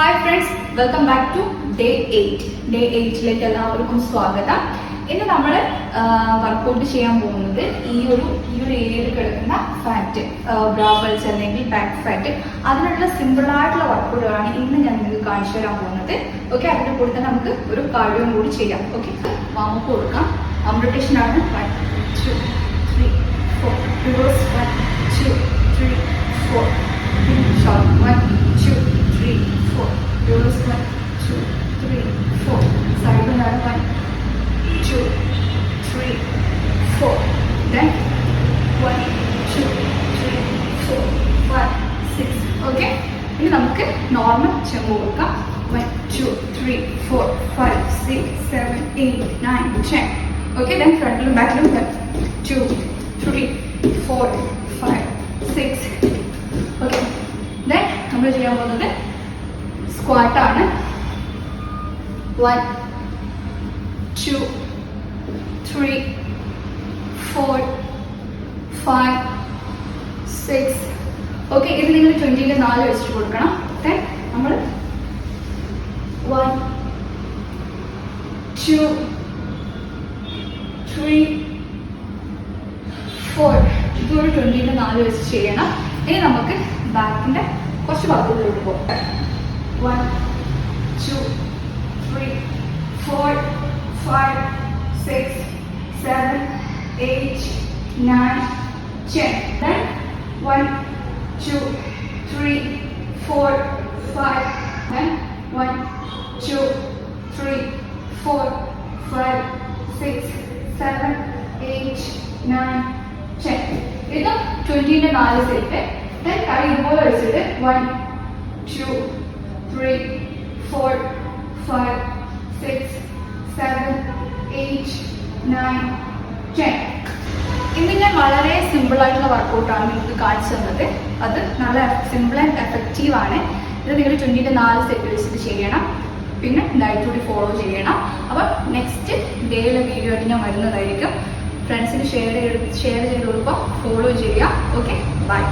Hi friends welcome back to day eight day എയ്റ്റിലേക്ക് എല്ലാവർക്കും സ്വാഗതം. ഇന്ന് നമ്മൾ വർക്കൗട്ട് ചെയ്യാൻ പോകുന്നത് ഈ ഒരു ഈ ഒരു ഏരിയയിൽ കിടക്കുന്ന ഫാറ്റ് ബ്രാബിൾസ് അല്ലെങ്കിൽ ബാക്ക് ഫാറ്റ് അതിനുള്ള സിമ്പിൾ ആയിട്ടുള്ള വർക്കൗട്ടുകളാണ് ഇന്ന് ഞാൻ നിങ്ങൾക്ക് കാണിച്ചു തരാൻ പോകുന്നത്. ഓക്കെ അതിന്റെ കൂടെ തന്നെ നമുക്ക് ഒരു കാര്യവും കൂടി ചെയ്യാം. ഓക്കെ വാമപ്പ് കൊടുക്കാം. അമ്പ്രട്ടേഷൻ ആണ്. One two three four reverse one two three four short one two three four reverse one two three four side one two, three, four. Then one, two, three, four, five, six. Okay? ഇനി നമുക്ക് normal jump കൊടുക്കാം. One two three four five six seven eight nine ten okay then ഫ്രണ്ടിലും ബാക്കിലും one two three four five six okay നമ്മൾ ചെയ്യാൻ പോകുന്നത് സ്ക്വാട്ടാണ് one two three four five six okay ഇത് നിങ്ങൾ ട്വന്റിന്റെ നാല് വെച്ചിട്ട് കൊടുക്കണം. ഓക്കെ നമ്മൾ വൺ ടു ത്രീ ഫോർ ഇതൊരു ട്വന്റിന്റെ നാല് വെച്ച് ചെയ്യണം. ഇനി നമുക്ക് ബാക്കിന്റെ കുറച്ച് ഭാഗത്തുള്ളിലോട്ട് പോകാം. One two three four five six seven eight nine ten one two three four five one two three four five six seven eight nine ten ഇതും ട്വന്റീന്റെ നാല് സെറ്റ് ദെൻ ഇതുപോലെ വെച്ചിട്ട് one two three four five six seven eight nine ten ഇന്ന് ഞാൻ വളരെ simple ആയിട്ടുള്ള വർക്കൗട്ടാണ് നിങ്ങൾക്ക് കാണിച്ചു തന്നത്. അത് നല്ല സിമ്പിൾ ആൻഡ് എഫക്റ്റീവ് ആണ്. ഇത് നിങ്ങൾ ട്വന്റിന്റെ നാല് സെറ്റ് വെച്ചിട്ട് ചെയ്യണം. പിന്നെ ഡയറ്റ് കൂടി ഫോളോ ചെയ്യണം. അപ്പം നെക്സ്റ്റ് ഡേയിലെ വീഡിയോ ആയിട്ട് ഞാൻ വരുന്നതായിരിക്കും. ഫ്രണ്ട്സിന് ഷെയർ ചെയ്ത് ഷെയർ ചെയ്ത് കൊടുക്കുക. ഫോളോ ചെയ്യുക. Okay bye